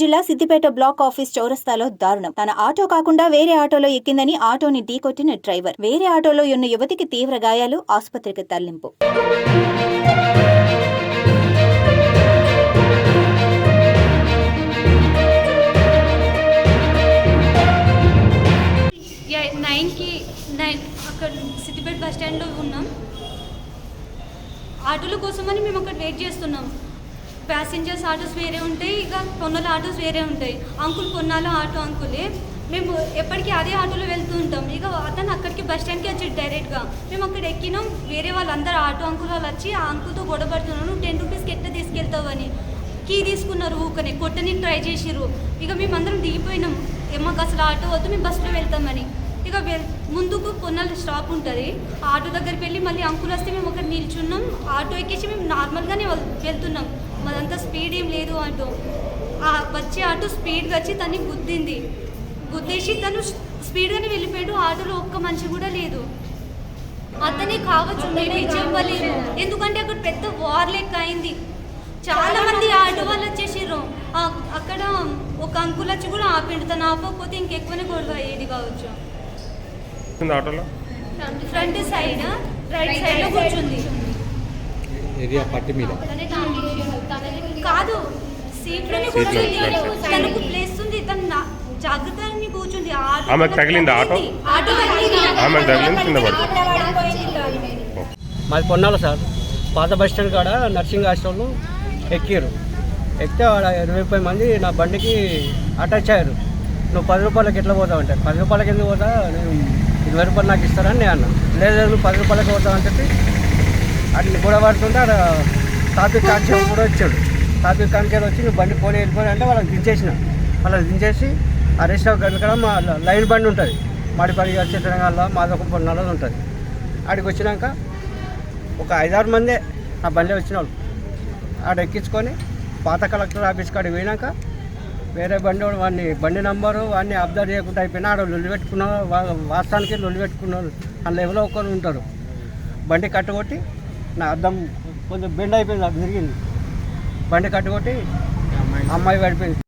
జిల్లా Siddipet black office చౌరస్తాలో దారుణం. తన ఆటో కాకుండా వేరే ఆటోలో ఎక్కిందని ఆటోని ఢీకొట్టిన డ్రైవర్. వేరే ఆటోలో ఉన్న యువతికి తీవ్ర గాయాలు ఆసుపత్రికి తరలింపు. నైన్కి నైన్ అక్కడ సిద్దిపేట బస్ స్టాండ్లో ఉన్నాం. ఆటోల కోసమని మేము అక్కడ వెయిట్ చేస్తున్నాం. ప్యాసింజర్స్ ఆటోస్ వేరే ఉంటాయి ఇక కొన్నల ఆటోస్ వేరే ఉంటాయి. అంకుల్ పొన్నాల ఆటో అంకులే మేము ఎప్పటికీ అదే ఆటోలో వెళ్తూ ఉంటాం. ఇక అతను అక్కడికి బస్ స్టాండ్కి వచ్చాడు డైరెక్ట్గా మేము అక్కడ ఎక్కినాం. వేరే వాళ్ళందరూ ఆటో అంకుల్ వాళ్ళు వచ్చి ఆ అంకుల్తో గొడవపడుతున్నాను టెన్ రూపీస్కి ఎట్లా తీసుకెళ్తావని. కీ తీసుకున్నారు ఊకనే కొట్టని ట్రై చేసిర్రు. ఇక మేమందరం దిగిపోయినాం. ఏ మాకు అసలు ఆటో వద్దు మేము బస్సులో వెళ్తామని. ఇక ముందుకు పొన్నాల స్టాప్ ఉంటుంది. ఆటో దగ్గరికి వెళ్ళి మళ్ళీ అంకుల్ వస్తే మేము అక్కడ నిల్చున్నాం. ఆటో ఎక్కేసి మేము నార్మల్గానే వెళ్తున్నాం. మాదంతా స్పీడ్ ఏం లేదు ఆటో ఆ వచ్చే ఆటో స్పీడ్గా వచ్చి తన్ని గుద్దింది. గుద్దేసి తను స్పీడ్గానే వెళ్ళిపోయాడు. ఆటోలో ఒక్క మనిషి కూడా లేదు. అతనే కావచ్చు మేబీ చెప్పలేము. ఎందుకంటే అక్కడ పెద్ద వార్ లెక్క అయింది. చాలా మంది ఆటో వాళ్ళు వచ్చేసారు అక్కడ ఒక అంకుల్ వచ్చి కూడా ఆపిండు. తను ఆపకపోతే ఇంకెక్కువనే గొడవ అయ్యేది కావచ్చు. ఆటోలో? ఫ్రంట్ సైడ్ రైట్ సైడ్లో కూర్చుంది. ఏరియా పట్టి మీద. కాదు ఆమెకు తగిలిందా ఆటో? తగిలింది. ఆమెకు తగిలింది కింద పడి మాది పొన్నాల సార్. పాత బస్ స్టాండ్ కాడ నర్సింగ్ హాస్టల్ ఎక్కిరు ఎక్కితే ఆడ ఇరవై ముప్పై మంది నా బండికి అటాచ్ అయ్యారు. నువ్వు పది రూపాయలకి ఎట్లా పోతావు అంటే పది రూపాయలకి ఎందుకు పోతా? నేను ఇరవై రూపాయలు నాకు ఇస్తారని నేను అన్నా. లేదు నువ్వు పది రూపాయలకి పోతావు చెప్పి అట్లా కూడా పడుతుంటే ఆడ ట్రాఫిక్ కాన్స్టేబుల్ కూడా వచ్చాడు. ట్రాఫిక్ కాన్స్టేబుల్ వచ్చి నువ్వు బండి పోనీ వెళ్ళిపోయి అంటే వాళ్ళకి దించేసిన. వాళ్ళకి దించేసి అరెస్ట్ అక్కడ మా లైన్ బండి ఉంటుంది. మాడిపల్లి వచ్చే తెలంగాణలో మాదొక పొన్నాలో ఉంటుంది. ఆడికి వచ్చినాక ఒక ఐదారు మందే నా బండి వచ్చిన వాళ్ళు. ఆడ ఎక్కించుకొని పాత కలెక్టర్ ఆఫీస్ కాడికి పోయినాక వేరే బండి వాడిని బండి నంబరు వాడిని అబ్జర్వ్ చేయకుండా అయిపోయినా ఆడ లొల్లి పెట్టుకున్నారు వాస్తవానికి లొల్లి పెట్టుకున్నారు అందులో ఎవరో ఒకరు ఉంటారు. బండి కట్టుకొట్టి నా అద్దం కొంచెం బెండ్ అయిపోయింది నాకు తిరిగింది. బండి కట్టుకొట్టి అమ్మాయి పడిపోయింది